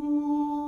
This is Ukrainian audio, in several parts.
Música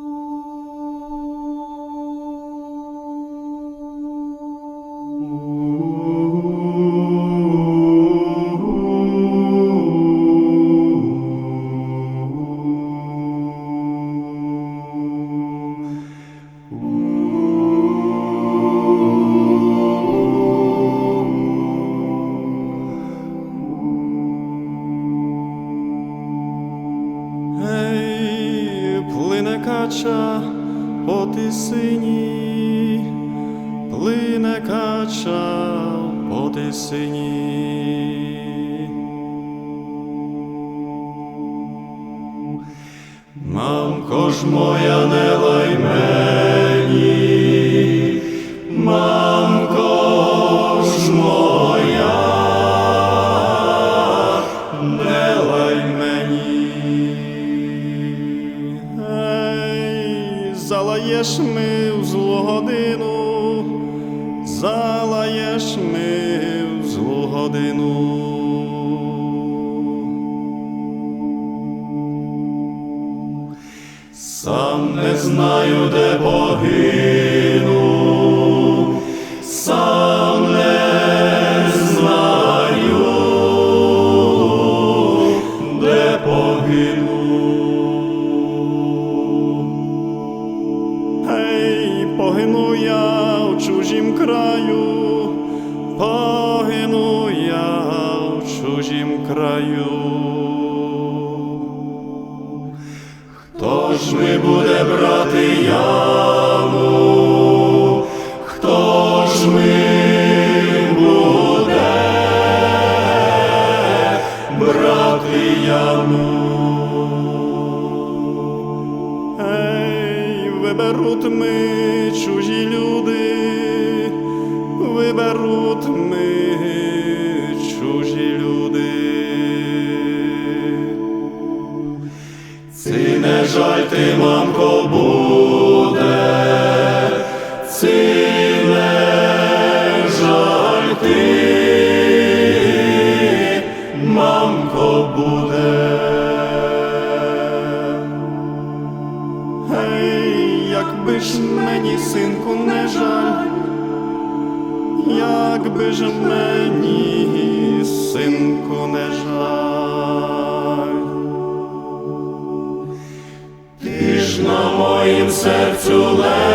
sercu leży.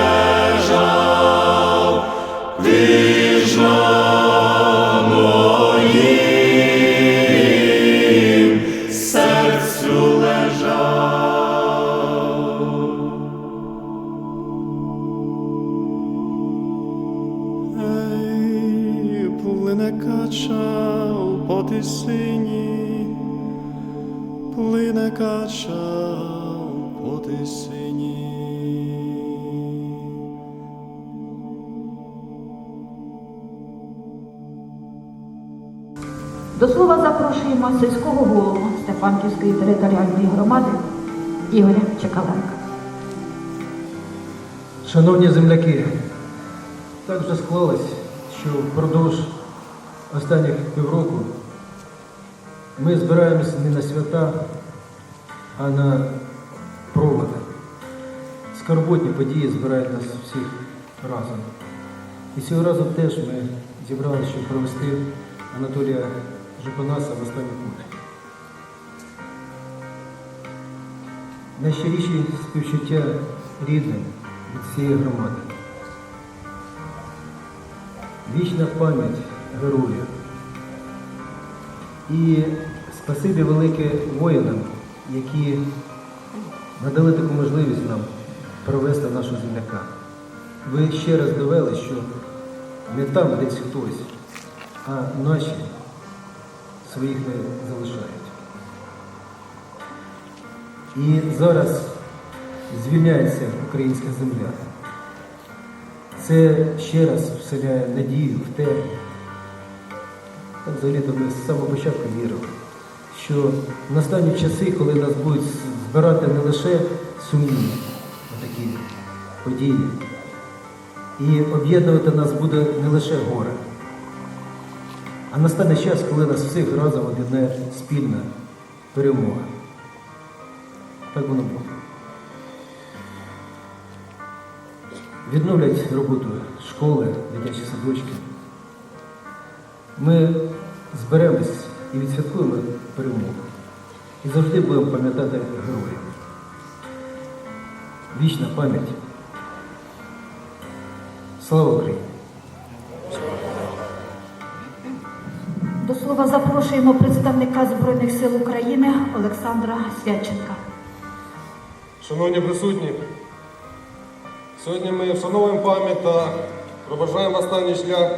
До слова запрошуємо сільського голову Стефанківської територіальної громади Ігоря Чекаленка. Шановні земляки, так вже склалось, що впродовж останніх півроку ми збираємось не на свята, а на проводи. Скорботні події збирають нас всіх разом. І цього разу теж ми зібралися, щоб провести Анатолія Жупанаса в останню путь. Найщиріші співчуття рідним від всієї громади. Вічна пам'ять героя. І спасибі велике воїнам, які надали таку можливість нам провести нашого земляка. Ви ще раз довели, що не там десь хтось, а наші своїх не залишають. І зараз звільняється українська земля. Це ще раз вселяє надію в те, взагалі-то ми з самого початку вірили, що настануть часи, коли нас будуть збирати не лише сумні такі події, і об'єднувати нас буде не лише горе, а настане час, коли нас всіх разом об'єднає спільна перемога. Так воно буде. відновлять роботу школи, дитячі садочки. Ми зберемось і відсвяткуємо перемогу. І завжди будемо пам'ятати героїв. Вічна пам'ять. Слава Україні! Слова запрошуємо представника Збройних сил України Олександра Свяченка. Шановні присутні, сьогодні ми вшановуємо пам'ять та проважаємо останній шлях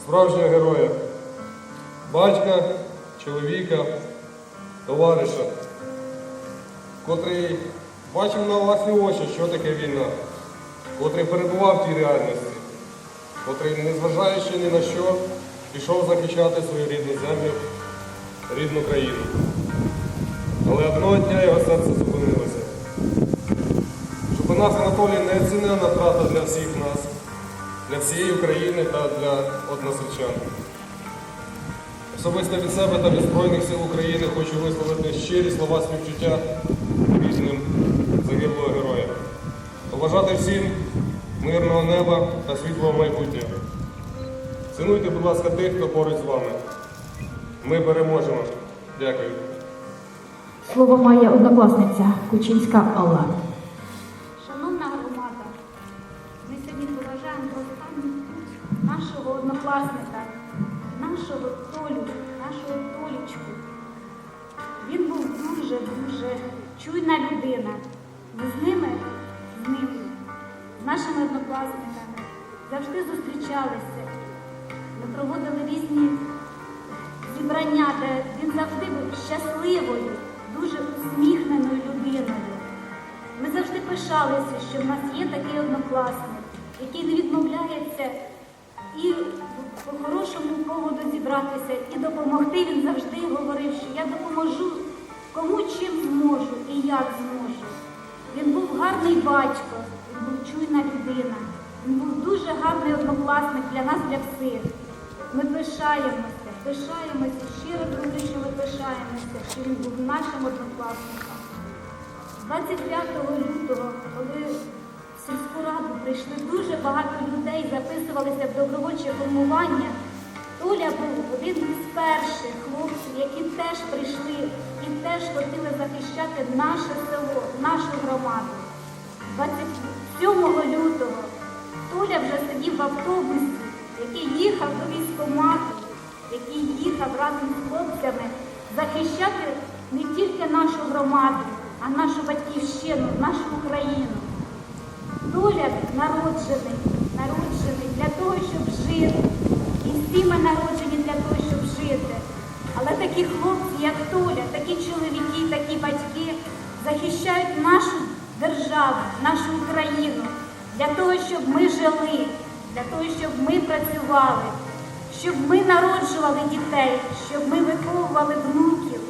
справжнього героя, батька, чоловіка, товариша, котрий бачив на власні очі, що таке війна, котрий перебував в тій реальності, котрий, незважаючи ні на що, пішов захищати свою рідну землю, рідну країну. Але одного дня його серце зупинилося. Жупанас Анатолій неоцінена втрата для всіх нас, для всієї України та для односельчан. Особисто від себе та від Збройних сил України хочу висловити щирі слова співчуття рідним загиблого героя. Побажати всім мирного неба та світлого майбутнього. Цінуйте, будь ласка, тих, хто поруч з вами. Ми переможемо. Дякую. Слово має однокласниця Кучинська Алла. Шановна громада, ми сьогодні поважаємо останній путь нашого однокласника, нашого Толю, нашого Толічку. Він був дуже-дуже чуйна людина. Ми з ними, з ним, з нашими однокласниками завжди зустрічалися. Проводили різні зібрання, де він завжди був щасливою, дуже усміхненою людиною. Ми завжди пишалися, що в нас є такий однокласник, який не відмовляється і по хорошому поводу зібратися, і допомогти. Він завжди говорив, що я допоможу кому чим зможу і як зможу. Він був гарний батько, він був чуйна людина, він був дуже гарний однокласник для нас, для всіх. Ми пишаємося, пишаємося, щиро ми пишаємося, що він був нашим однокласником. 25 лютого, коли в сільську раду прийшли дуже багато людей, записувалися в добровольче формування, Толя був один із перших хлопців, які теж прийшли і теж хотіли захищати наше село, нашу громаду. 27 лютого Толя вже сидів в автобусі, який їхав до військкомату, який їхав разом з хлопцями захищати не тільки нашу громаду, а нашу батьківщину, нашу Україну. Доля народжений, народжений для того, щоб жити. І всі ми народжені для того, щоб жити. Але такі хлопці, як Толя, такі чоловіки, такі батьки захищають нашу державу, нашу Україну для того, щоб ми жили, для того, щоб ми працювали, щоб ми народжували дітей, щоб ми виховували внуків,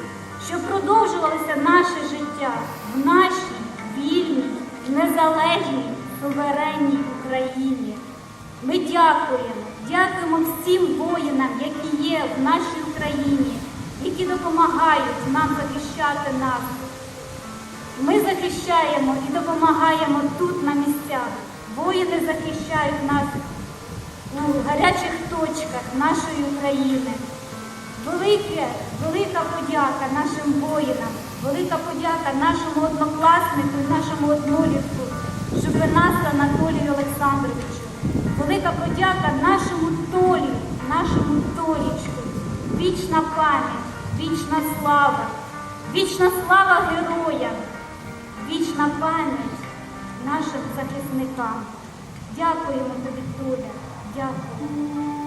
щоб продовжувалося наше життя в нашій вільній, незалежній, суверенній Україні. Ми дякуємо, дякуємо всім воїнам, які є в нашій Україні, які допомагають нам захищати нас. Ми захищаємо і допомагаємо тут на місцях. Воїни захищають нас у гарячих точках нашої України. Велике, велика подяка нашим воїнам, велика подяка нашому однокласнику і нашому однолітку Жупинасу Анатолію Олександровичу. Велика подяка нашому Толі, нашому Толічку. Вічна пам'ять, вічна слава, вічна слава героям, вічна пам'ять нашим захисникам. Дякуємо тобі, Толя. Дякую. Ей,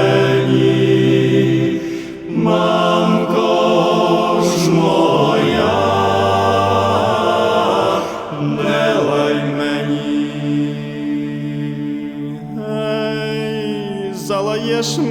Schmerz.